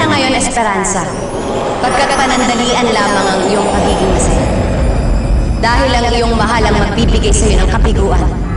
Esperanza, pagkat panandalian lamang ang iyong pagiging masaya. Dahil ang iyong mahal ang magbibigay sa iyo ng kapiguan.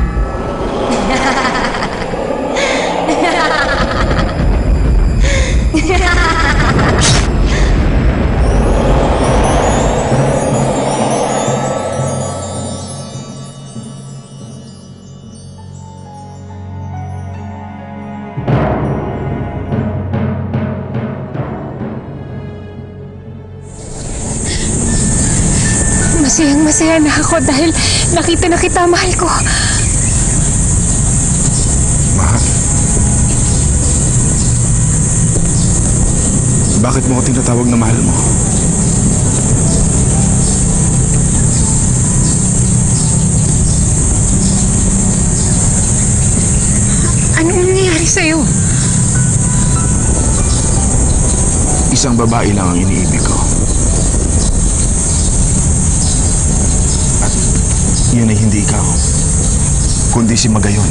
Masayang masaya na ako dahil nakita na kita, mahal ko. Mahal. Bakit mo ako tinatawag na mahal mo? Anong nangyayari sa'yo? Isang babae lang ang iniibig ko. Yun ay hindi ikaw, kundi si Magayon.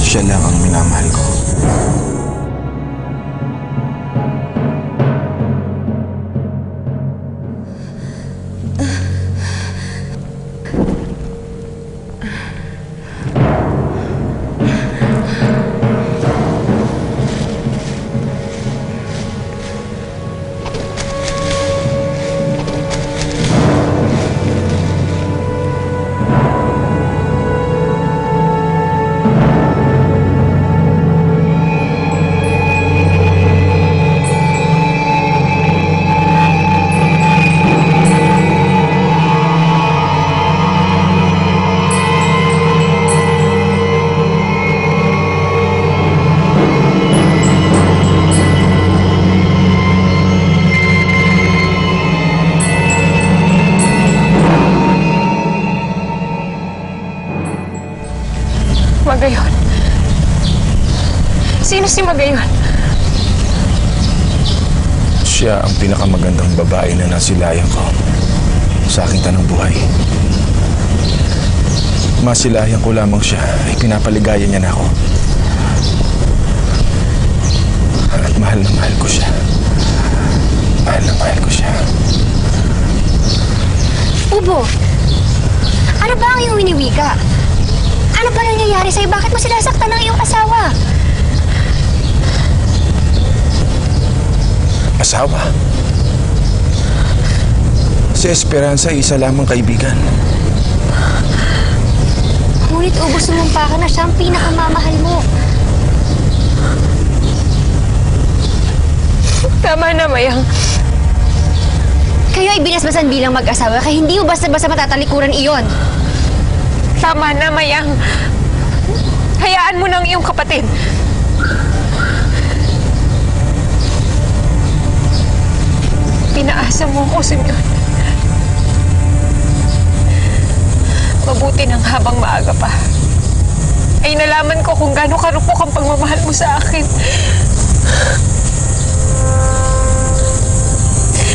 Siya lang ang minamahal ko. Magayon. Sino si Magayon? Siya ang pinakamagandang babae na nasilayan ko sa aking tanong buhay. Masilayan ko lamang siya ay pinapaligaya niya na ako. At mahal na mahal ko siya. Mahal na mahal ko siya. Ubo, ano ba ang iyong winiwika? Ano ba nangyayari sa'yo? Bakit mo sinasaktan ng iyong asawa? Asawa? Si Esperanza ay isa lamang kaibigan. Ngunit Ubo, sumumpa ka na siya ang pinakamamahal mo. Tama na, Mayang. Kayo ay binasbasan bilang mag-asawa kaya hindi mo basta-basta matatalikuran iyon. Tama na, Mayang. Hayaan mo ng iyong kapatid. Pinaasa mo ako, Simeon. Mabuti nang habang maaga pa. Ay nalaman ko kung gaano karupok ang pagmamahal mo sa akin.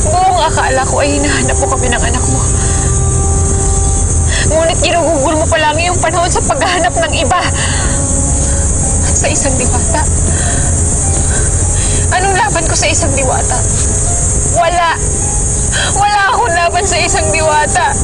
Buong akala ko ay hinahanap mo kami ng anak mo. Ngunit ginugugol mo palagi yung panahon sa paghahanap ng iba. At sa isang diwata. Anong laban ko sa isang diwata? Wala. Wala akong laban sa isang diwata.